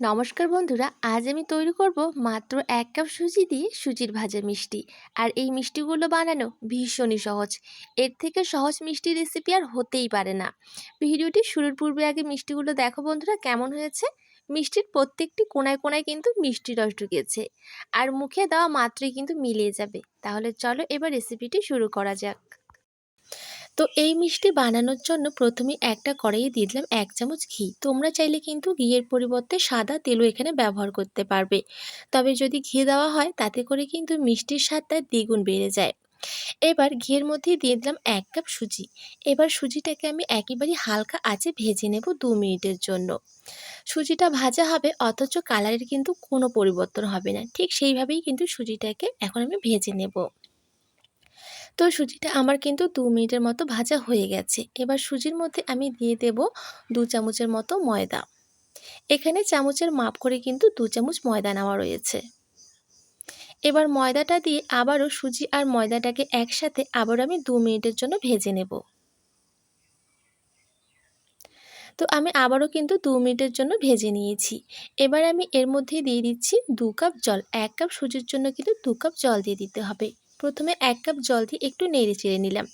নমস্কার বন্ধুরা, আজ আমি তৈরি করব মাত্র এক কাপ সুজি দিয়ে সুজির ভাজা মিষ্টি। আর এই মিষ্টিগুলো বানানো ভীষণই সহজ। এর থেকে সহজ মিষ্টি রেসিপি আর হতেই পারে না। ভিডিওটি শুরুর পূর্বে আগে মিষ্টিগুলো দেখো বন্ধুরা, কেমন হয়েছে? মিষ্টির প্রত্যেকটি কোনায় কোনায় কিন্তু মিষ্টি রস ঢুকেছে। আর মুখে দেওয়া মাত্রই কিন্তু মিলিয়ে যাবে। তাহলে চলো এবার রেসিপিটি শুরু করা যাক। তো এই মিষ্টি বানানোর জন্য প্রথমে একটা কড়াইয়ে দিয়ে দিলাম এক চামচ ঘি। তোমরা চাইলে কিন্তু ঘিয়ের পরিবর্তে সাদা তেলও এখানে ব্যবহার করতে পারবে। তবে যদি ঘি দেওয়া হয়, তাতে করে কিন্তু মিষ্টির স্বাদটা দ্বিগুণ বেড়ে যায়। এবার ঘিয়ের মধ্যে দিয়ে দিলাম এক কাপ সুজি। এবার সুজিটাকে আমি একেবারেই হালকা আঁচে ভেজে নেব দু মিনিটের জন্য। সুজিটা ভাজা হবে, অথচ কালারের কিন্তু কোনো পরিবর্তন হবে না। ঠিক সেইভাবেই কিন্তু সুজিটাকে এখন আমি ভেজে নেব। তো সুজিটা আমার কিন্তু দু মিনিটের মতো ভাজা হয়ে গেছে। এবার সুজির মধ্যে আমি দিয়ে দেব দু চামচের মতো ময়দা। এখানে চামচের মাপ করে কিন্তু দু চামচ ময়দা নেওয়া রয়েছে। এবার ময়দাটা দিয়ে আবারও সুজি আর ময়দাটাকে একসাথে আবার আমি দু মিনিটের জন্য ভেজে নেব। তো আমি আবারও কিন্তু দু মিনিটের জন্য ভেজে নিয়েছি। এবার আমি এর মধ্যে দিয়ে দিচ্ছি দু কাপ জল। এক কাপ সুজির জন্য কিন্তু দু কাপ জল দিয়ে দিতে হবে। প্রথমে এক কাপ জল দিয়ে একটু নেড়ে চেড়ে নিলাম।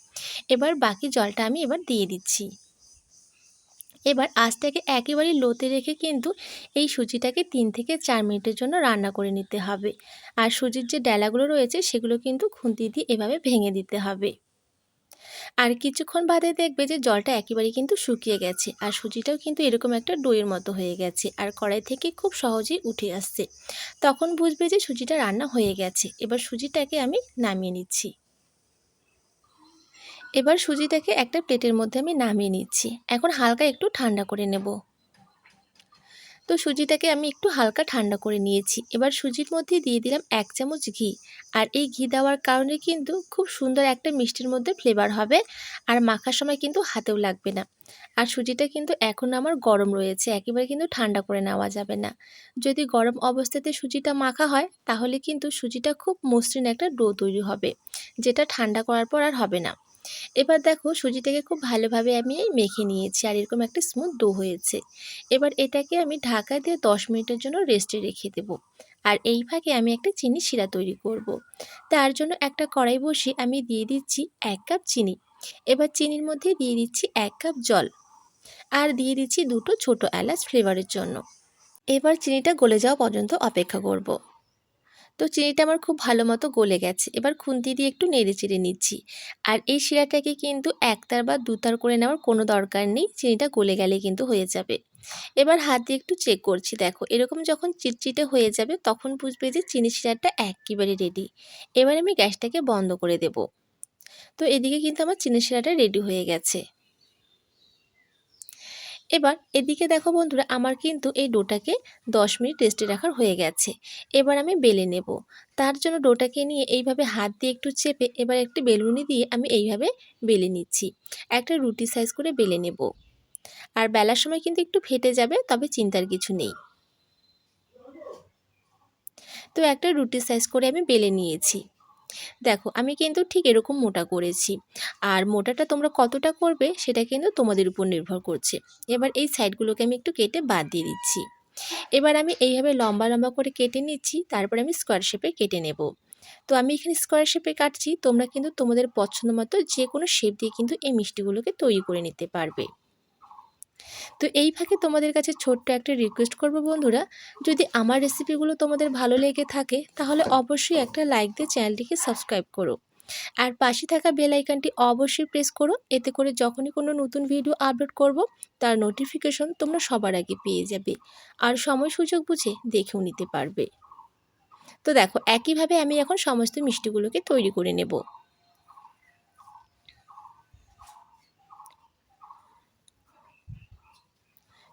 এবার বাকি জলটা আমি এবার দিয়ে দিচ্ছি। এবার আঁচটাকে একেবারে লোতে রেখে কিন্তু এই সুজিটাকে তিন থেকে চার মিনিটের জন্য রান্না করে নিতে হবে। আর সুজির যে ডেলাগুলো রয়েছে সেগুলো কিন্তু খুন্তি দিয়ে এভাবে ভেঙে দিতে হবে। আর কিছুক্ষণ বাদে দেখবে যে জলটা একেবারে কিন্তু শুকিয়ে গেছে আর সুজিটাও কিন্তু এরকম একটা ডইয়ের মতো হয়ে গেছে আর কড়াই থেকে খুব সহজেই উঠে আসছে। তখন বুঝবে যে সুজিটা রান্না হয়ে গেছে। এবার সুজিটাকে আমি নামিয়ে নিচ্ছি। এবার সুজিটাকে একটা প্লেটের মধ্যে আমি নামিয়ে নিচ্ছি। এখন হালকা একটু ঠান্ডা করে নেব। তো সুজিটাকে আমি একটু হালকা ঠান্ডা করে নিয়েছি। এবার সুজির মধ্যে দিয়ে দিলাম এক চামচ ঘি। আর এই ঘি দেওয়ার কারণে কিন্তু খুব সুন্দর একটা মিষ্টির মধ্যে ফ্লেভার হবে আর মাখার সময় কিন্তু হাতেও লাগবে না। আর সুজিটা কিন্তু এখন আমার গরম রয়েছে, একেবারে কিন্তু ঠান্ডা করে নেওয়া যাবে না। যদি গরম অবস্থাতে সুজিটা মাখা হয়, তাহলে কিন্তু সুজিটা খুব মসৃণ একটা ডো তৈরি হবে, যেটা ঠান্ডা করার পর আর হবে না। এবার দেখো সুজিটাকে খুব ভালোভাবে আমি মেখে নিয়েছি আর এরকম একটা স্মুথ ডো হয়েছে। এবার এটাকে আমি ঢাকা দিয়ে দশ মিনিটের জন্য রেস্টে রেখে দেব। আর এই ভাগে আমি একটা চিনি শিরা তৈরি করব। তার জন্য একটা কড়াই বসে আমি দিয়ে দিচ্ছি এক কাপ চিনি। এবার চিনির মধ্যে দিয়ে দিচ্ছি এক কাপ জল। আর দিয়ে দিচ্ছি দুটো ছোট এলাচ ফ্লেভারের জন্য। এবার চিনিটা গলে যাওয়া পর্যন্ত অপেক্ষা করব। তো চিনিটা আমার খুব ভালো মতো গলে গেছে। এবার খুন্তি দিয়ে একটু নেড়ে চেড়ে নিচ্ছি। আর এই শিরাটাকে কিন্তু একতার বা দুতার করে নেওয়ার কোনো দরকার নেই, চিনিটা গলে গেলে কিন্তু হয়ে যাবে। এবার হাত দিয়ে একটু চেক করছি, দেখো। এরকম যখন চিটচিটে হয়ে যাবে, তখন বুঝবে যে চিনি শিরাটা একেবারে রেডি এবার আমি গ্যাসটাকে বন্ধ করে দেব। তো এদিকে কিন্তু আমার চিনি শিরাটা রেডি হয়ে গেছে। এবার এদিকে দেখো বন্ধুরা, আমার কিন্তু এই ডোটাকে দশ মিনিট রেস্টে রাখার হয়ে গেছে। এবার আমি বেলে নেব। তার জন্য ডোটাকে নিয়ে এইভাবে হাত দিয়ে একটু চেপে এবার একটি বেলুনি দিয়ে আমি এইভাবে বেলে নিচ্ছি। একটা রুটি সাইজ করে বেলে নেব। আর বেলার সময় কিন্তু একটু ফেটে যাবে, তবে চিন্তার কিছু নেই। তো একটা রুটি সাইজ করে আমি বেলে নিয়েছি। দেখো, আমি কিন্তু ঠিক এরকম মোটা করেছি। আর মোটাটা তোমরা কতটা করবে সেটা কিন্তু তোমাদের উপর নির্ভর করছে। এবার এই সাইডগুলোকে আমি একটু কেটে বাদ দিয়ে দিচ্ছি। এবার আমি এইভাবে লম্বা লম্বা করে কেটে নিচ্ছি, তারপর আমি স্কোয়ার শেপে কেটে নেব। তো আমি এখানে স্কোয়ার শেপে কাটছি, তোমরা কিন্তু তোমাদের পছন্দ মতো যে কোনো শেপ দিয়ে কিন্তু এই মিষ্টিগুলোকে তৈরি করে নিতে পারবে। তো এই ফাঁকে তোমাদের কাছে ছোট্ট একটা রিকোয়েস্ট করব বন্ধুরা। যদি আমার রেসিপিগুলো তোমাদের ভালো লেগে থাকে, তাহলে অবশ্যই একটা লাইক দিয়ে চ্যানেলটিকে সাবস্ক্রাইব করো। আর পাশে থাকা বেল আইকনটি অবশ্যই প্রেস করো, এতে করে যখনই কোনো নতুন ভিডিও আপলোড করব, তার নোটিফিকেশন তোমরা সবার আগে পেয়ে যাবে। আর সময় সুযোগ বুঝে দেখেও নিতে পারবে। তো দেখো, একইভাবে আমি এখন সমস্ত মিষ্টিগুলোকে তৈরি করে নেব।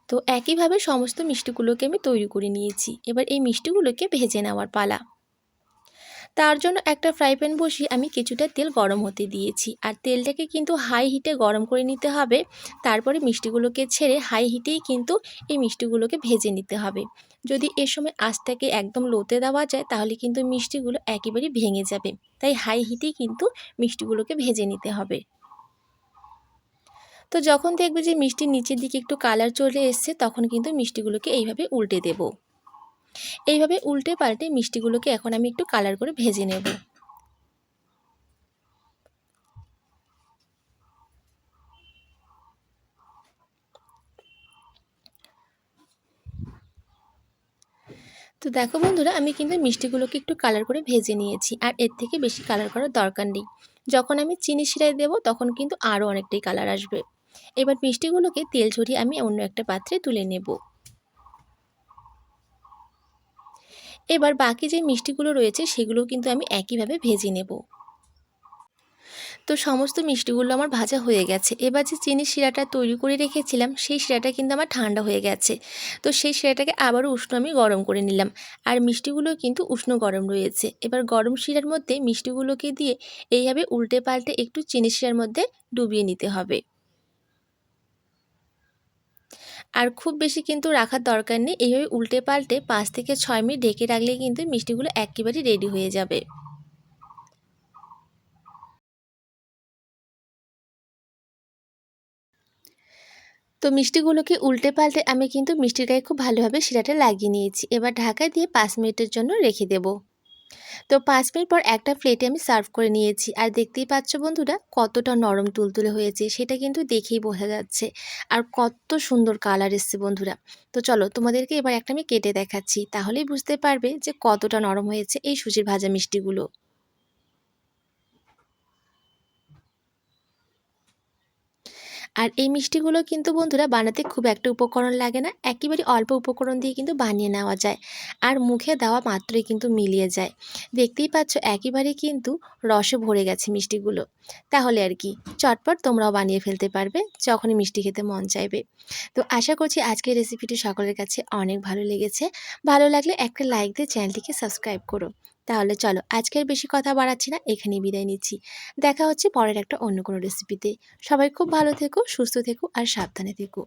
তো একইভাবে সমস্ত মিষ্টিগুলোকে আমি তৈরি করে নিয়েছি। এবার এই মিষ্টিগুলোকে ভেজে নেওয়ার পালা। তার জন্য একটা ফ্রাই প্যান বসিয়ে আমি কিছুটা তেল গরম হতে দিয়েছি। আর তেলটাকে কিন্তু হাই হিটে গরম করে নিতে হবে। তারপরে মিষ্টিগুলোকে ছেড়ে হাই হিটেই কিন্তু এই মিষ্টিগুলোকে ভেজে নিতে হবে। যদি এ সময় আঁচটাকে একদম লোতে দেওয়া যায়, তাহলে কিন্তু মিষ্টিগুলো একেবারেই ভেঙে যাবে। তাই হাই হিটেই কিন্তু মিষ্টিগুলোকে ভেজে নিতে হবে। তো যখন দেখবে যে মিষ্টির নিচের দিকে একটু কালার চলে এসছে, তখন কিন্তু মিষ্টিগুলোকে এইভাবে উল্টে দেব। এইভাবে উল্টে পাল্টে মিষ্টিগুলোকে এখন আমি একটু কালার করে ভেজে নেব। তো দেখো বন্ধুরা, আমি কিন্তু মিষ্টিগুলোকে একটু কালার করে ভেজে নিয়েছি, আর এর থেকে বেশি কালার করার দরকার নেই। যখন আমি চিনি শিরায় দেবো, তখন কিন্তু আরও অনেকটাই কালার আসবে। এবার মিষ্টিগুলোকে তেল ছড়িয়ে আমি অন্য একটা পাত্রে তুলে নেব। এবার বাকি যে মিষ্টিগুলো রয়েছে সেগুলো কিন্তু আমি একইভাবে ভেজে নেব। তো সমস্ত মিষ্টিগুলো আমার ভাজা হয়ে গেছে। এবার যে চিনি শিরাটা তৈরি করে রেখেছিলাম, সেই শিরাটা কিন্তু আমার ঠান্ডা হয়ে গেছে। তো সেই শিরাটাকে আবারও উষ্ণ আমি গরম করে নিলাম। আর মিষ্টিগুলো কিন্তু উষ্ণ গরম রয়েছে। এবার গরম শিরার মধ্যে মিষ্টিগুলোকে দিয়ে এইভাবে উল্টে পাল্টে একটু চিনি শিরার মধ্যে ডুবিয়ে নিতে হবে। আর খুব বেশি কিন্তু রাখার দরকার নেই। এইভাবে উল্টে পাল্টে পাঁচ থেকে ছয় মিনিট ঢেকে রাখলে কিন্তু মিষ্টিগুলো একেবারেই রেডি হয়ে যাবে। তো মিষ্টিগুলোকে উল্টে পাল্টে আমি কিন্তু মিষ্টির গায়ে খুব ভালোভাবে শিরাটা লাগিয়ে নিয়েছি। এবার ঢাকা দিয়ে পাঁচ মিনিটের জন্য রেখে দেব। তো পাঁচ মিনিট পর একটা প্লেটে আমি সার্ভ করে নিয়েছি। আর দেখতেই পাচ্ছ বন্ধুরা, কতটা নরম তুলতুলে হয়েছে, সেটা কিন্তু দেখেই বোঝা যাচ্ছে। আর কত সুন্দর কালার এসছে বন্ধুরা। তো চলো, তোমাদেরকে এবার একটা আমি কেটে দেখাচ্ছি। তাহলেই বুঝতে পারবে যে কতটা নরম হয়েছে এই সুজির ভাজা মিষ্টিগুলো। আর এই মিষ্টিগুলো কিন্তু বন্ধুরা বানাতে খুব একটা উপকরণ লাগে না। একেবারে অল্প উপকরণ দিয়ে কিন্তু বানিয়ে নেওয়া যায়। আর মুখে দেওয়া মাত্রই কিন্তু মিলিয়ে যায়। দেখতেই পাচ্ছ, একেবারে কিন্তু রসে ভরে গেছে মিষ্টিগুলো। তাহলে আর কি, চটপট তোমরাও বানিয়ে ফেলতে পারবে, যখনই মিষ্টি খেতে মন চাইবে। তো আশা করছি আজকের রেসিপিটি সকলের কাছে অনেক ভালো লেগেছে। ভালো লাগলে একটা লাইক দিয়ে চ্যানেলটিকে সাবস্ক্রাইব করো। তাহলে চলো আজকের বেশি কথা বাড়াচ্ছি না, এখানেই বিদায় নিচ্ছি। দেখা হচ্ছে পরের একটা অন্য কোনো রেসিপিতে সবাই খুব ভালো থেকো, সুস্থ থেকো আর সাবধানে থেকো।